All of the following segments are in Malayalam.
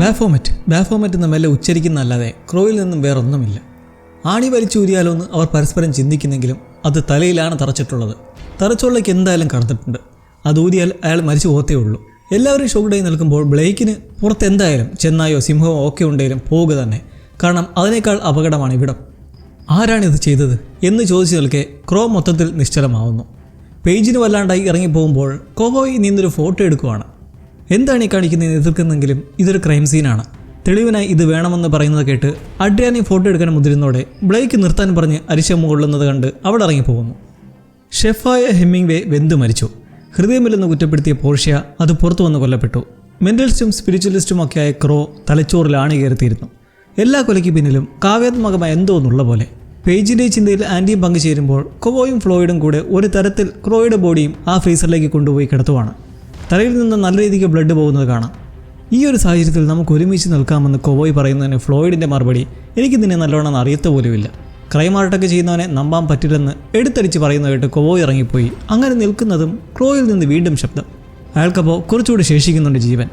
ബാഫോമെറ്റ് ബാഫോമെറ്റ് എന്ന മെല്ലെ ഉച്ചരിക്കുന്നതല്ലാതെ ക്രോയിൽ നിന്നും വേറൊന്നുമില്ല. ആണി വലിച്ചൂരിയാലോ എന്ന് അവർ പരസ്പരം ചിന്തിക്കുന്നെങ്കിലും അത് തലയിലാണ് തറച്ചിട്ടുള്ളത്. തറച്ചുള്ളക്ക് എന്തായാലും കടന്നിട്ടുണ്ട്. അത് ഊരിയാൽ അയാൾ മരിച്ചു പോകത്തേ ഉള്ളൂ. എല്ലാവരും ഷോക്ഡായി നിൽക്കുമ്പോൾ ബ്ലേക്കിന് പുറത്ത് എന്തായാലും ചെന്നായോ സിംഹമോ ഒക്കെ ഉണ്ടെങ്കിലും പോവുക തന്നെ. കാരണം അതിനേക്കാൾ അപകടമാണ് ഇവിടം. ആരാണിത് ചെയ്തത് എന്ന് ചോദിച്ചു നിൽക്കെ ക്രോ മൊത്തത്തിൽ നിശ്ചലമാവുന്നു. പേജിന് വല്ലാണ്ടായി ഇറങ്ങിപ്പോകുമ്പോൾ കോവോയി നിന്നൊരു ഫോട്ടോ എടുക്കുവാണ്. എന്താണ് ഈ കാണിക്കുന്നത് എതിർക്കുന്നെങ്കിലും ഇതൊരു ക്രൈം സീനാണ് തെളിവിനായി ഇത് വേണമെന്ന് പറയുന്നത് കേട്ട് അഡ്രിയാനി ഫോട്ടോ എടുക്കാൻ മുതിരുന്നതോടെ ബ്ലേക്ക് നിർത്താൻ പറഞ്ഞ് അരിശം കൊള്ളുന്നത് കണ്ട് അവിടെ ഇറങ്ങിപ്പോകുന്നു. ഷെഫായ ഹെമ്മിംഗ് വേ വെന്തു മരിച്ചു. ഹൃദയമില്ലെന്ന് കുറ്റപ്പെടുത്തിയ പോർഷ്യ അത് പുറത്തു വന്ന് കൊല്ലപ്പെട്ടു. മെന്റലിസ്റ്റും സ്പിരിച്വലിസ്റ്റും ഒക്കെയായ ക്രോ തലച്ചോറിൽ ആണി കയറിത്തിരുന്നു എല്ലാ കൊലയ്ക്ക് പിന്നിലും കാവ്യാത്മകമായ എന്തോ എന്നുള്ള പോലെ. പേജിന്റെ ചിന്തയിൽ ആന്റിയും പങ്കുചേരുമ്പോൾ കൊവോയും ഫ്ലോയിഡും കൂടെ ഒരു തരത്തിൽ ക്രോയുടെ ബോഡിയും ആ ഫ്രീസറിലേക്ക് കൊണ്ടുപോയി കിടത്തുവാണ്. തലയിൽ നിന്ന് നല്ല രീതിക്ക് ബ്ലഡ് പോകുന്നത് കാണാം. ഈ ഒരു സാഹചര്യത്തിൽ നമുക്ക് ഒരുമിച്ച് നിൽക്കാമെന്ന് കൊവോയ് പറയുന്നതിന് ഫ്ലോയിഡിന്റെ മറുപടി എനിക്ക് നിന്നെ നല്ലോണം അറിയത്ത പോലുമില്ല. ക്രൈം ആർട്ടൊക്കെ ചെയ്യുന്നവനെ നമ്പാൻ പറ്റില്ലെന്ന് എടുത്തടിച്ച് പറയുന്ന കേട്ട് കൊവോയ് ഇറങ്ങിപ്പോയി. അങ്ങനെ നിൽക്കുന്നതും ക്രോയിൽ നിന്ന് വീണ്ടും ശബ്ദം. അയാൾക്കപ്പോൾ കുറച്ചുകൂടി ശേഷിക്കുന്നുണ്ട് ജീവൻ.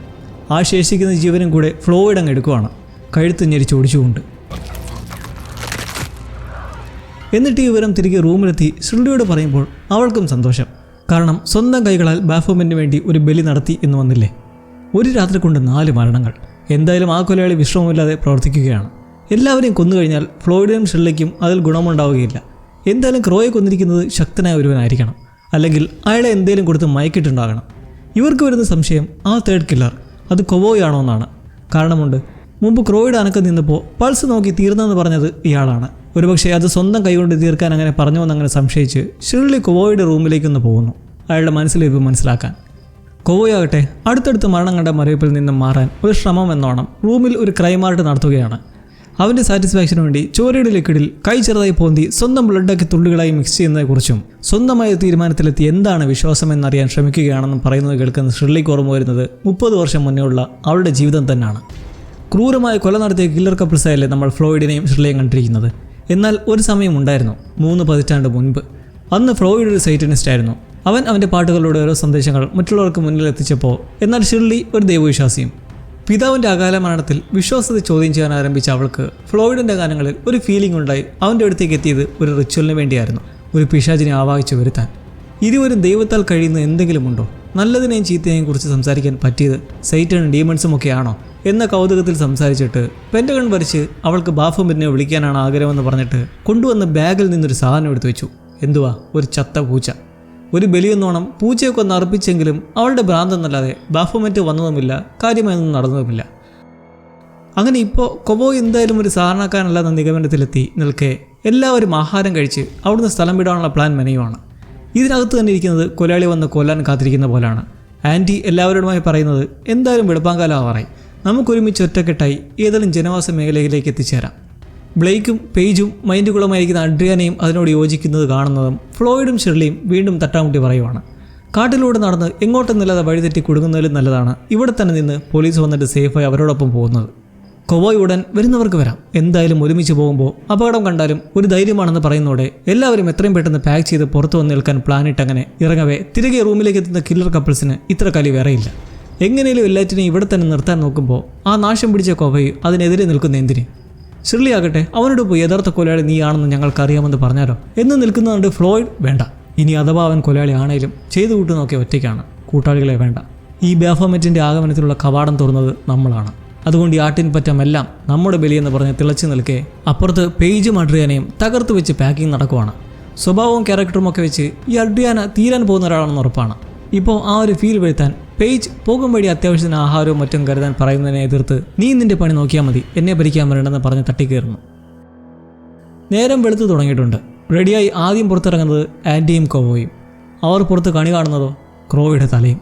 ആ ശേഷിക്കുന്ന ജീവനും കൂടെ ഫ്ലോയിഡ് അങ്ങ് എടുക്കുവാണ്. കഴുത്ത് ഞെരിച്ച് ഓടിച്ചുകൊണ്ട് എന്നിട്ട് ഈ വിവരം തിരികെ റൂമിലെത്തി ശ്രുതിയോട് പറയുമ്പോൾ അവൾക്കും സന്തോഷം. കാരണം സ്വന്തം കൈകളാൽ ബാഫോമിന് വേണ്ടി ഒരു ബലി നടത്തി എന്ന് വന്നില്ലേ? ഒരു രാത്രി കൊണ്ട് നാല് മരണങ്ങൾ. എന്തായാലും ആ കൊലയാളി വിശ്രമമില്ലാതെ പ്രവർത്തിക്കുകയാണ്. എല്ലാവരെയും കൊന്നുകഴിഞ്ഞാൽ ഫ്ലോയിഡിനും ഷെല്ലയ്ക്കും അതിൽ ഗുണമുണ്ടാവുകയില്ല. എന്തായാലും ക്രോയെ കൊന്നിരിക്കുന്നത് ശക്തനായ ഒരുവനായിരിക്കണം. അല്ലെങ്കിൽ അയാളെ എന്തേലും കൊടുത്ത് മയക്കിട്ടുണ്ടാകണം ഇവർക്ക് വരുന്ന സംശയം ആ തേർഡ് കില്ലർ അത് കൊവോയാണോ എന്നാണ് കാരണമുണ്ട് മുമ്പ് ക്രോയുടെ അനക്കം നിന്നപ്പോൾ പൾസ് നോക്കി തീർന്നെന്ന് പറഞ്ഞത് ഇയാളാണ്. ഒരുപക്ഷെ അത് സ്വന്തം കൈകൊണ്ട് തീർക്കാൻ അങ്ങനെ പറഞ്ഞു എന്നങ്ങനെ സംശയിച്ച് ഷിർലി കൊവോയുടെ റൂമിലേക്കൊന്ന് പോകുന്നു. അയാളുടെ മനസ്സിലേക്ക് മനസ്സിലാക്കാൻ. കൊവോയാകട്ടെ അടുത്തടുത്ത് മരണം കണ്ട മരവിപ്പിൽ നിന്നും മാറാൻ ഒരു ശ്രമം എന്നോണം റൂമിൽ ഒരു ക്രൈമാർട്ട് നടത്തുകയാണ്. അവന്റെ സാറ്റിസ്ഫാക്ഷന് വേണ്ടി ചോരയുടെ ലിക്വിഡിൽ കൈ ചെറുതായി പോന്തി സ്വന്തം ബ്ലഡാക്കി തുള്ളികളായി മിക്സ് ചെയ്യുന്നതിനെക്കുറിച്ചും സ്വന്തമായ തീരുമാനത്തിലെത്തി എന്താണ് വിശ്വാസം എന്നറിയാൻ ശ്രമിക്കുകയാണെന്നും പറയുന്നത് കേൾക്കുന്ന ഷിർലിക്ക് ഓർമ്മ വരുന്നത് മുപ്പത് വർഷം മുന്നേയുള്ള അവളുടെ ജീവിതം തന്നെയാണ്. ക്രൂരമായ കൊല നടത്തിയ കില്ലർ കപ്പിൾസായല്ലേ നമ്മൾ ഫ്ലോയിഡിനെയും ഷിർലിയും കണ്ടിരിക്കുന്നത്? എന്നാൽ ഒരു സമയം ഉണ്ടായിരുന്നു. മൂന്ന് പതിറ്റാണ്ട് മുൻപ്. അന്ന് ഫ്ലോയിഡ് ഒരു സൈറ്റനിസ്റ്റ് ആയിരുന്നു. അവൻ അവന്റെ പാട്ടുകളിലൂടെ ഓരോ സന്ദേശങ്ങൾ മറ്റുള്ളവർക്ക് മുന്നിൽ എത്തിച്ചപ്പോൾ എന്നാൽ ഷിർലി ഒരു ദൈവവിശ്വാസിയും. പിതാവിന്റെ അകാല മരണത്തിൽ വിശ്വാസത്തെ ചോദ്യം ചെയ്യാൻ ആരംഭിച്ച അവൾക്ക് ഫ്ലോയിഡിന്റെ ഗാനങ്ങളിൽ ഒരു ഫീലിംഗ് ഉണ്ടായി. അവന്റെ അടുത്തേക്ക് എത്തിയത് ഒരു റിച്വലിന് വേണ്ടിയായിരുന്നു. ഒരു പിശാചിനെ ആവാഹിച്ചു വരുത്താൻ. ഇരുവരും ദൈവത്താൽ കഴിയുന്ന എന്തെങ്കിലുമുണ്ടോ നല്ലതിനെയും ചീത്തയെയും കുറിച്ച് സംസാരിക്കാൻ പറ്റിയത് സൈറ്റനും ഡീമൺസും ഒക്കെയാണോ എന്ന കൗതുകത്തിൽ സംസാരിച്ചിട്ട് പെന്റഗൺ വരച്ച് അവൾക്ക് ബാഫുമിനെ വിളിക്കാനാണ് ആഗ്രഹമെന്ന് പറഞ്ഞിട്ട് കൊണ്ടുവന്ന ബാഗിൽ നിന്നൊരു സാധനം എടുത്തു വെച്ചു. എന്തുവാ? ഒരു ചത്ത പൂച്ച. ഒരു ബലിയെന്നോണം പൂച്ചയൊക്കെ ഒന്ന് അർപ്പിച്ചെങ്കിലും അവളുടെ ഭ്രാന്തെന്നല്ലാതെ ബാഫുമെറ്റ് വന്നതുമില്ല കാര്യമായൊന്നും നടന്നതുമില്ല. അങ്ങനെ ഇപ്പോൾ കൊബോ എന്തായാലും ഒരു സാധാരണക്കാരനല്ലാത്ത നിഗമനത്തിലെത്തി നിൽക്കെ എല്ലാവരും ആഹാരം കഴിച്ച് അവിടുന്ന് സ്ഥലം വിടാനുള്ള പ്ലാൻ മെനയുമാണ് ഇതിനകത്ത് തന്നെ ഇരിക്കുന്നത് കൊലാളി വന്ന് കൊല്ലാൻ കാത്തിരിക്കുന്ന പോലാണ്. ആന്റി എല്ലാവരോടുമായി പറയുന്നത് എന്തായാലും വെളുപ്പാങ്കാലം ആവാറായി നമുക്കൊരുമിച്ച് ഒറ്റക്കെട്ടായി ഏതെങ്കിലും ജനവാസ മേഖലയിലേക്ക് എത്തിച്ചേരാം. ബ്ലേക്കും പേജും മൈൻഡുകളുമായിരിക്കുന്ന അഡ്രിയാനയും അതിനോട് യോജിക്കുന്നത് കാണുന്നതും ഫ്ലോയിഡും ഷെർലിയും വീണ്ടും തട്ടാമുട്ടി പറയുവാണ്. കാട്ടിലൂടെ നടന്ന് എങ്ങോട്ടെന്നില്ലാതെ വഴിതെറ്റി കുടുങ്ങുന്നതിലും നല്ലതാണ്. ഇവിടെ തന്നെ നിന്ന് പോലീസ് വന്നിട്ട് സേഫായി അവരോടൊപ്പം പോകുന്നത്. കൊവോയ് ഉടൻ വരുന്നവർക്ക് വരാം. എന്തായാലും ഒരുമിച്ച് പോകുമ്പോൾ അപകടം കണ്ടാലും ഒരു ധൈര്യമാണെന്ന് പറയുന്നതോടെ എല്ലാവരും എത്രയും പെട്ടെന്ന് പാക്ക് ചെയ്ത് പുറത്തു വന്ന് നിൽക്കാൻ പ്ലാനിട്ട് അങ്ങനെ ഇറങ്ങവേ. തിരികെ റൂമിലേക്ക് എത്തുന്ന കില്ലർ കപ്പിൾസിന് ഇത്ര കലി വേറെയില്ല. എങ്ങനെയും എല്ലാറ്റിനെയും ഇവിടെ തന്നെ നിർത്താൻ നോക്കുമ്പോൾ ആ നാശം പിടിച്ച കൊവോയ് അതിനെതിരെ നിൽക്കുന്ന എന്തിന്? ഷിർലി ആകട്ടെ അവനോട് പോയി യഥാർത്ഥ കൊലയാളി നീയാണെന്ന് ഞങ്ങൾക്കറിയാമെന്ന് പറഞ്ഞാലോ? എന്ന് നിൽക്കുന്നതുകൊണ്ട് ഫ്ലോയിഡ് വേണ്ട. ഇനി അഥവാ അവൻ കൊലയാളി ആണേലും ചെയ്തു കൂട്ടുന്നൊക്കെ ഒറ്റയ്ക്കാണ്. കൂട്ടാളികളെ വേണ്ട. ഈ ബാഫോമെറ്റിന്റെ ആഗമനത്തിലുള്ള കവാടം തുറന്നത് നമ്മളാണ്. അതുകൊണ്ട് ഈ ആട്ടിൻ പറ്റമെല്ലാം നമ്മുടെ ബലിയെന്ന് പറഞ്ഞ് തിളച്ചു നിൽക്കെ അപ്പുറത്ത് പേജ് അഡ്രിയാനയും തകർത്ത് വെച്ച് പാക്കിംഗ് നടക്കുവാണ്. സ്വഭാവവും ക്യാരക്ടറും ഒക്കെ വെച്ച് ഈ അഡ്രിയാന തീരാൻ പോകുന്ന ഒരാളാണെന്ന് ഉറപ്പാണ്. ഇപ്പോൾ ആ ഒരു ഫീൽ വരുത്താൻ പേജ് പോകും വഴി അത്യാവശ്യത്തിന് ആഹാരവും മറ്റും കരുതാൻ പറയുന്നതിനെ എതിർത്ത് നീ നിന്റെ പണി നോക്കിയാൽ മതി. എന്നെ ഭരിക്കാൻ വരണ്ടെന്ന് പറഞ്ഞ് തട്ടിക്കയറുന്നു നേരം വെളുത്തു തുടങ്ങിയിട്ടുണ്ട്. റെഡിയായി ആദ്യം പുറത്തിറങ്ങുന്നത് ആന്റിയും കോവോയും. അവർ പുറത്ത് കണി കാണുന്നതോ ക്രോയുടെ തലയും.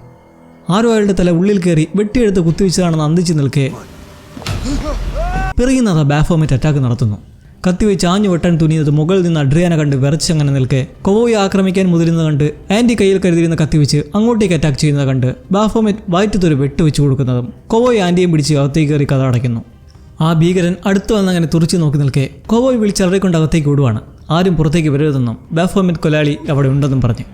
ആരോ അയാളുടെ തല ഉള്ളിൽ കയറി വെട്ടിയെടുത്ത് കുത്തിവെച്ചതാണെന്ന് അന്തിച്ചു നിൽക്കെ പിറകുന്നത് ബാഫോമറ്റ് അറ്റാക്ക് നടത്തുന്നു. കത്തിവെച്ച് ആഞ്ഞു വെട്ടാൻ തുനിയത് മുകളിൽ നിന്ന് അഡ്രിയാന കണ്ട് വിറച്ചങ്ങനെ നിൽക്കെ. കൊവോയെ ആക്രമിക്കാൻ മുതിരുന്നത് കണ്ട് ആന്റി കയ്യിൽ കരുതിയിരുന്ന കത്തിവെച്ച് അങ്ങോട്ടേക്ക് അറ്റാക്ക് ചെയ്യുന്നത് കണ്ട് ബാഫോമെറ്റ് വയറ്റത്തൊരു വെട്ട് വെച്ച് കൊടുക്കുന്നതും കൊവോയെ ആന്റിയും പിടിച്ച് അകത്തേക്ക് കയറി കഥ അടയ്ക്കുന്നു ആ ഭീകരൻ അടുത്തു വന്നങ്ങനെ തുറച്ചു നോക്കി നിൽക്കെ. കൊവോയ് വിളിച്ചറിയിക്കൊണ്ട് അകത്തേക്ക് വിടുവാണ് ആരും പുറത്തേക്ക് വരരുതെന്നും ബാഫോമെറ്റ് കൊലാളി അവിടെ ഉണ്ടെന്നും പറഞ്ഞു.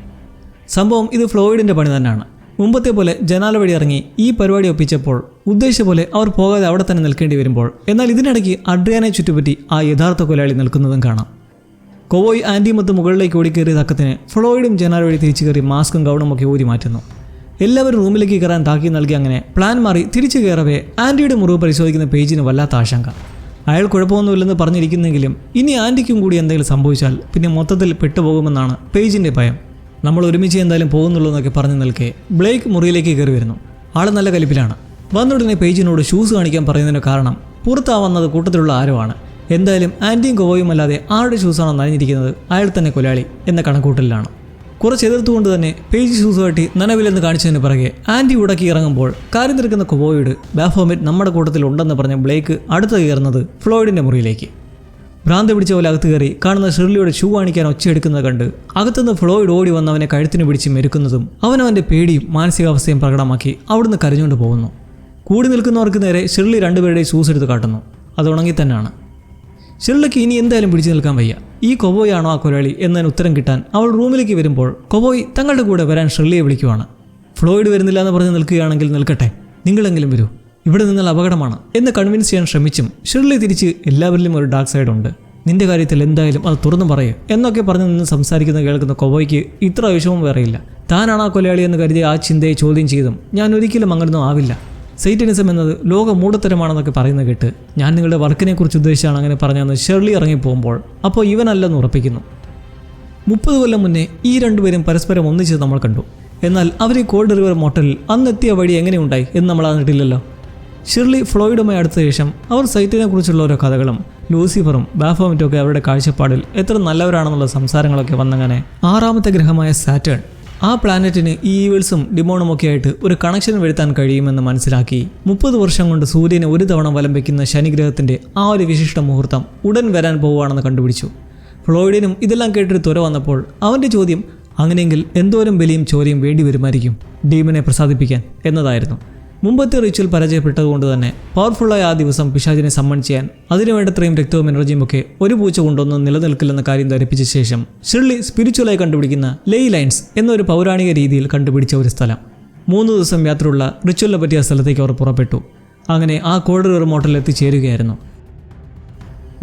സംഭവം ഇത് ഫ്ലോയിഡിന്റെ പണി തന്നെയാണ്. മുമ്പത്തെ പോലെ ജനാല വഴി ഇറങ്ങി ഈ പരിപാടി ഒപ്പിച്ചപ്പോൾ ഉദ്ദേശിച്ച പോലെ അവർ പോകാതെ അവിടെ തന്നെ നിൽക്കേണ്ടി വരുമ്പോൾ എന്നാൽ ഇതിനിടയ്ക്ക് അഡ്രിയാനെ ചുറ്റുപറ്റി ആ യഥാർത്ഥ കൊലയാളി നിൽക്കുന്നതും കാണാം. കൊവോയ് ആന്റിമത്ത് മുകളിലേക്ക് ഓടിക്കേറിയ തക്കത്തിന് ഫ്ലോയിഡും ജനാല വഴി തിരിച്ചു കയറി മാസ്കും ഗൗണും ഒക്കെ ഊരി മാറ്റുന്നു. എല്ലാവരും റൂമിലേക്ക് കയറാൻ താക്കി നൽകി അങ്ങനെ പ്ലാൻ മാറി തിരിച്ചു കയറവേ ആന്റിയുടെ മുറിവ് പരിശോധിക്കുന്ന പേജിന് വല്ലാത്ത ആശങ്ക. അയാൾ കുഴപ്പമൊന്നുമില്ലെന്ന് പറഞ്ഞിരിക്കുന്നെങ്കിലും ഇനി ആന്റിക്കും കൂടി എന്തെങ്കിലും സംഭവിച്ചാൽ പിന്നെ മൊത്തത്തിൽ പെട്ടുപോകുമെന്നാണ് പേജിന്റെ ഭയം. നമ്മൾ ഒരുമിച്ച് എന്തായാലും പോകുന്നുള്ളൂ എന്നൊക്കെ പറഞ്ഞു നിൽക്കെ ബ്ലേക്ക് മുറിയിലേക്ക് കയറി വരുന്നു. ആൾ നല്ല കലിപ്പിലാണ്. വന്നുടനെ പേജിനോട് ഷൂസ് കാണിക്കാൻ പറയുന്നതിന് കാരണം പുറത്താ വന്നത് കൂട്ടത്തിലുള്ള ആരോ ആണ് എന്തായാലും ആന്റിയും കോവയും അല്ലാതെ ആരുടെ ഷൂസാണോ നനഞ്ഞിരിക്കുന്നത് അയാൾ തന്നെ കൊലാളി എന്ന കണക്കൂട്ടലിലാണ്. കുറച്ച് എതിർത്തുകൊണ്ട് തന്നെ പേജ് ഷൂസ് കാട്ടി നനവിലെന്ന് കാണിച്ചതിന് പിറകെ ആന്റി ഉടക്കി ഇറങ്ങുമ്പോൾ കാര്യം നിൽക്കുന്ന കൊവോയിഡ് ബാഫോമിറ്റ് നമ്മുടെ കൂട്ടത്തിൽ ഉണ്ടെന്ന് പറഞ്ഞ ബ്ലേക്ക് അടുത്ത് കയറുന്നത് ഫ്ലോയിഡിന്റെ മുറിയിലേക്ക്. ഭ്രാന്ത് പിടിച്ച പോലെ അകത്ത് കയറി കാണുന്ന ഷിർലിയുടെ ഷൂ കാണിക്കാൻ ഒച്ചയെടുക്കുന്നത് കണ്ട് അകത്തുനിന്ന് ഫ്ലോയിഡ് ഓടി വന്ന് അവനെ കഴുത്തിന് പിടിച്ച് മെരുക്കുന്നതും അവനവന്റെ പേടിയും മാനസികാവസ്ഥയും പ്രകടമാക്കി അവിടുന്ന് കരഞ്ഞുകൊണ്ട് പോകുന്നു. കൂടി നിൽക്കുന്നവർക്ക് നേരെ ഷിർലി രണ്ടുപേരുടെയും ഷൂസ് എടുത്ത് കാട്ടുന്നു. അത് ഉണങ്ങി തന്നെയാണ്. ഷിർലിക്ക് ഇനി എന്തായാലും പിടിച്ചു നിൽക്കാൻ വയ്യ. ഈ കൊബോയാണോ ആ കൊലയാളി എന്നതിന് ഉത്തരം കിട്ടാൻ അവൾ റൂമിലേക്ക് വരുമ്പോൾ കൊബോയ് തങ്ങളുടെ കൂടെ വരാൻ ഷിർലിയെ വിളിക്കുവാണ്. ഫ്ലോയിഡ് വരുന്നില്ല എന്ന് പറഞ്ഞ് നിൽക്കുകയാണെങ്കിൽ നിൽക്കട്ടെ. നിങ്ങളെങ്കിലും വരൂ. ഇവിടെ നിന്നാൽ അപകടമാണ് എന്ന് കൺവിൻസ് ചെയ്യാൻ ശ്രമിച്ചും ഷിർലി തിരിച്ച് എല്ലാവരിലും ഒരു ഡാർക്ക് സൈഡ് ഉണ്ട്. നിന്റെ കാര്യത്തിൽ എന്തായാലും അത് തുറന്നു പറയൂ എന്നൊക്കെ പറഞ്ഞ് നിന്ന് സംസാരിക്കുന്ന കേൾക്കുന്ന കൊബോയ്ക്ക് ഇത്ര വിഷമം വേറെയില്ല. താനാണ് ആ കൊലയാളി എന്ന് കരുതി ആ ചിന്തയെ ചോദ്യം ചെയ്തും ഞാൻ ഒരിക്കലും അങ്ങനൊന്നും ആവില്ല. സൈറ്റനിസം എന്നത് ലോക മൂഢത്തരമാണെന്നൊക്കെ പറയുന്നത് കേട്ട് ഞാൻ നിങ്ങളുടെ വർക്കിനെ കുറിച്ച് ഉദ്ദേശിച്ചാണ് അങ്ങനെ പറഞ്ഞതെന്ന് ഷെർലി ഇറങ്ങിപ്പോകുമ്പോൾ അപ്പോൾ ഇവനല്ലെന്ന് ഉറപ്പിക്കുന്നു. മുപ്പത് കൊല്ലം മുന്നേ ഈ രണ്ടുപേരും പരസ്പരം ഒന്നിച്ച് നമ്മൾ കണ്ടു. എന്നാൽ അവർ ഈ കോൾഡ് റിവർ മോട്ടലിൽ അന്നെത്തിയ വഴി എങ്ങനെയുണ്ടായി എന്ന് നമ്മൾ അറിഞ്ഞിട്ടില്ലല്ലോ. ഷിർലി ഫ്ലോയിഡുമായി അടുത്ത ശേഷം അവർ സൈറ്റിനെ കുറിച്ചുള്ള ഓരോ കഥകളും ലൂസിഫറും ബാഫോമിറ്റും ഒക്കെ അവരുടെ കാഴ്ചപ്പാടിൽ എത്ര നല്ലവരാണെന്നുള്ള സംസാരങ്ങളൊക്കെ വന്നങ്ങനെ ആറാമത്തെ ഗ്രഹമായ സാറ്റേൺ ആ പ്ലാനറ്റിന് ഈവിൾസും ഡിമോണും ഒക്കെ ആയിട്ട് ഒരു കണക്ഷൻ വരുത്താൻ കഴിയുമെന്ന് മനസ്സിലാക്കി മുപ്പത് വർഷം കൊണ്ട് സൂര്യനെ ഒരു തവണ വലം വയ്ക്കുന്ന ശനിഗ്രഹത്തിന്റെ ആ ഒരു വിശിഷ്ട മുഹൂർത്തം ഉടൻ വരാൻ പോവുകയാണെന്ന് കണ്ടുപിടിച്ചു. ഫ്ലോയിഡിനും ഇതെല്ലാം കേട്ടൊരു തുര വന്നപ്പോൾ അവന്റെ ചോദ്യം അങ്ങനെയെങ്കിൽ എന്തോരം ബലിയും ചോരയും വേണ്ടി വരുമായിരിക്കും? ഡീമനെ പ്രസാദിപ്പിക്കാൻ എന്നതായിരുന്നു. മുമ്പത്തെ റിച്വൽ പരാജയപ്പെട്ടതുകൊണ്ട് തന്നെ പവർഫുള്ളായ ആ ദിവസം പിശാചിനെ സമ്മൺ ചെയ്യാൻ അതിനുവേണ്ടത്രയും രക്തവും എനർജിയും ഒക്കെ ഒരു പൂച്ച കൊണ്ടൊന്നും നിലനിൽക്കില്ലെന്ന കാര്യം ധരിപ്പിച്ച ശേഷം ഷിർലി സ്പിരിച്വലായി കണ്ടുപിടിക്കുന്ന ലൈ ലൈൻസ് എന്നൊരു പൗരാണിക രീതിയിൽ കണ്ടുപിടിച്ച ഒരു സ്ഥലം. മൂന്ന് ദിവസം യാത്രയുള്ള റിച്വലിനെ പറ്റിയ സ്ഥലത്തേക്ക് അവർ പുറപ്പെട്ടു. അങ്ങനെ ആ കോൾഡ് റിവർ മോട്ടലിൽ എത്തിച്ചേരുകയായിരുന്നു.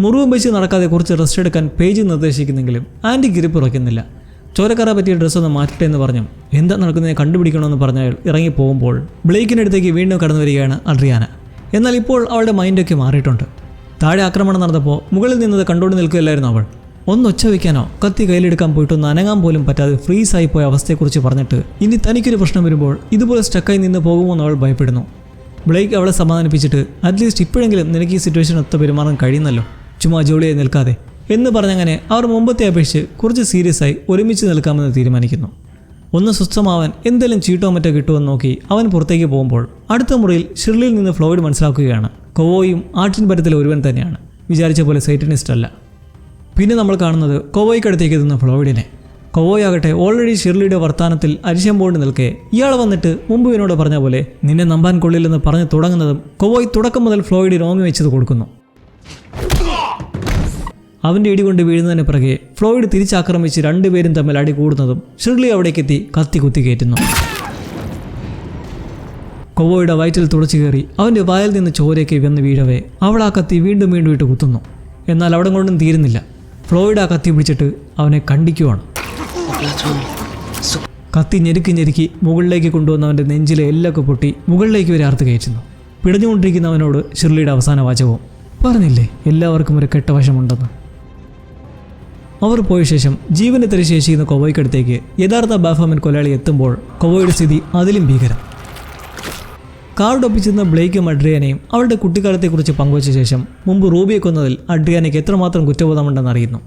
മുറിവും വെച്ച് നടക്കാതെ കുറച്ച് റെസ്റ്റ് എടുക്കാൻ പേജ് നിർദ്ദേശിക്കുന്നെങ്കിലും ആന്റി ഗിരിപ്പ് ഉറയ്ക്കുന്നില്ല. ചോരക്കറ പറ്റിയ ഡ്രസ്സ് ഒന്ന് മാറ്റട്ടെ എന്ന് പറഞ്ഞു. എന്താ നടക്കുന്നത് കണ്ടുപിടിക്കണമെന്ന് പറഞ്ഞ അയാൾ ഇറങ്ങി പോകുമ്പോൾ ബ്ലേക്കിനടുത്തേക്ക് വീണ്ടും കടന്നു വരികയാണ് അഡ്രിയാന. എന്നാൽ ഇപ്പോൾ അവളുടെ മൈൻഡൊക്കെ മാറിയിട്ടുണ്ട്. താഴെ ആക്രമണം നടന്നപ്പോൾ മുകളിൽ നിന്നത് കണ്ടുകൊണ്ട് നിൽക്കുകയല്ലായിരുന്നു അവൾ. ഒന്ന് ഒച്ച വയ്ക്കാനോ കത്തി കയ്യിലെടുക്കാൻ പോയിട്ടൊന്ന് അനങ്ങാൻ പോലും പറ്റാതെ ഫ്രീസായി പോയ അവസ്ഥയെക്കുറിച്ച് പറഞ്ഞിട്ട് ഇനി തനിക്കൊരു പ്രശ്നം വരുമ്പോൾ ഇതുപോലെ സ്റ്റക്കായി നിന്ന് പോകുമോ എന്ന് അവൾ ഭയപ്പെടുന്നു. ബ്ലേക്ക് അവളെ സമാധാനിപ്പിച്ചിട്ട് അറ്റ്ലീസ്റ്റ് ഇപ്പോഴെങ്കിലും നിനക്ക് ഈ സിറ്റുവേഷൻ ഒത്ത പെരുമാറാൻ കഴിയുന്നല്ലോ. ചുമ്മാ ജോളിയായി നിൽക്കാതെ. എന്ന് പറഞ്ഞങ്ങനെ അവർ മുമ്പത്തെ അപേക്ഷിച്ച് കുറച്ച് സീരിയസ് ആയി ഒരുമിച്ച് നിൽക്കാമെന്ന് തീരുമാനിക്കുന്നു. ഒന്ന് സ്വസ്ഥമാവാൻ എന്തെങ്കിലും ചീട്ടോ മറ്റോ കിട്ടുമെന്ന് നോക്കി അവൻ പുറത്തേക്ക് പോകുമ്പോൾ അടുത്ത മുറിയിൽ ഷിർലിയിൽ നിന്ന് ഫ്ലോയിഡ് മനസ്സിലാക്കുകയാണ്. കൊവോയും ആട്ടിൻ പരത്തിലെ ഒരുവൻ തന്നെയാണ്. വിചാരിച്ച പോലെ സൈറ്റനിസ്റ്റ് അല്ല പിന്നെ നമ്മൾ കാണുന്നത് കൊവോയ്ക്കടുത്തേക്ക് എത്തുന്ന ഫ്ലോയിഡിനെ. കൊവോയാകട്ടെ ഓൾറെഡി ഷിർലിയുടെ വർത്താനത്തിൽ അരിശം പോണ്ട് നിൽക്കെ ഇയാൾ വന്നിട്ട് മുമ്പ് ഇവനോട് പറഞ്ഞ പോലെ നിന്നെ നമ്പാൻ കൊള്ളില്ലെന്ന് പറഞ്ഞ് തുടങ്ങുന്നതും കൊവോയ് തുടക്കം മുതൽ ഫ്ലോയിഡിന് ഓങ്ങി വെച്ചത് കൊടുക്കുന്നു. അവന്റെ ഇടികൊണ്ട് വീഴുന്നതിന് പിറകെ ഫ്ലോയിഡ് തിരിച്ചാക്രമിച്ച് രണ്ടുപേരും തമ്മിൽ അടി കൂടുന്നതും ഷിർലി അവിടേക്കെത്തി കത്തി കുത്തി കയറ്റുന്നു. കൊവോയുടെ വയറ്റിൽ തുടച്ചു കയറി അവന്റെ വായിൽ നിന്ന് ചോരയ്ക്ക് വന്ന് വീഴവേ അവൾ ആ കത്തി വീണ്ടും വീണ്ടും ഇട്ട് കുത്തുന്നു. എന്നാൽ അവിടെ കൊണ്ടും തീരുന്നില്ല. ഫ്ലോയിഡ് ആ കത്തി പിടിച്ചിട്ട് അവനെ കണ്ടിക്കുവാണ് കത്തി ഞെരുക്കി ഞെരുക്കി മുകളിലേക്ക് കൊണ്ടുവന്നവന്റെ നെഞ്ചിലെ എല്ലൊക്കെ പൊട്ടി മുകളിലേക്ക് വരെ അർത്ത് കയറ്റുന്നു. പിടഞ്ഞുകൊണ്ടിരിക്കുന്നവനോട് ഷിർലിയുടെ അവസാന വാചകവും പറഞ്ഞില്ലേ എല്ലാവർക്കും ഒരു കെട്ടവശമുണ്ടെന്ന്. അവർ പോയ ശേഷം ജീവനെ തരി ശേഷിക്കുന്ന കൊവോയ്ക്കടുത്തേക്ക് യഥാർത്ഥ ബാഫാമൻ കൊലയാളി എത്തുമ്പോൾ കൊവോയുടെ സ്ഥിതി അതിലും ഭീകരം. കാർഡൊപ്പിച്ചിരുന്ന ബ്ലേക്കും അഡ്രിയാനെയും അവളുടെ കുട്ടിക്കാലത്തെക്കുറിച്ച് പങ്കുവച്ച ശേഷം മുമ്പ് റൂബിയെ കൊന്നതിൽ അഡ്രിയാനയ്ക്ക് എത്രമാത്രം കുറ്റബോധമുണ്ടെന്ന് അറിയുന്നു.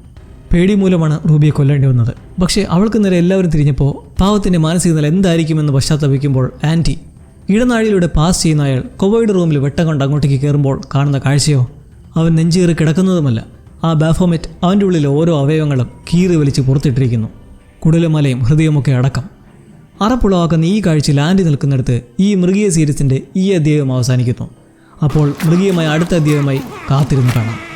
പേടി മൂലമാണ് റൂബിയെ കൊല്ലേണ്ടി വന്നത്. പക്ഷേ അവൾക്ക് നേരെ എല്ലാവരും തിരിഞ്ഞപ്പോൾ പാവത്തിന്റെ മാനസിക നില എന്തായിരിക്കുമെന്ന് പശ്ചാത്തപിക്കുമ്പോൾ ആന്റി ഇടനാഴിയിലൂടെ പാസ് ചെയ്യുന്ന അയാൾ കൊവോയുടെ റൂമിൽ വെട്ടം കൊണ്ട് അങ്ങോട്ടേക്ക് കയറുമ്പോൾ കാണുന്ന കാഴ്ചയോ? അവൻ നെഞ്ചേറി കിടക്കുന്നതുമല്ല. ആ ബാഫോമെറ്റ് അവന്റെ ഉള്ളിലെ ഓരോ അവയവങ്ങളും കീറി വലിച്ച് പുറത്തിട്ടിരിക്കുന്നു. കുടലുമലയും ഹൃദയമൊക്കെ അടക്കം. അറപ്പുളവാക്കുന്ന ഈ കാഴ്ച ലാൻഡ് നിൽക്കുന്നിടത്ത് ഈ മൃഗീയ സീരീസിന്റെ ഈ അധ്യായം അവസാനിക്കുന്നു. അപ്പോൾ മൃഗീയമായ അടുത്ത അധ്യായമായി കാത്തിരുന്ന് കാണാം.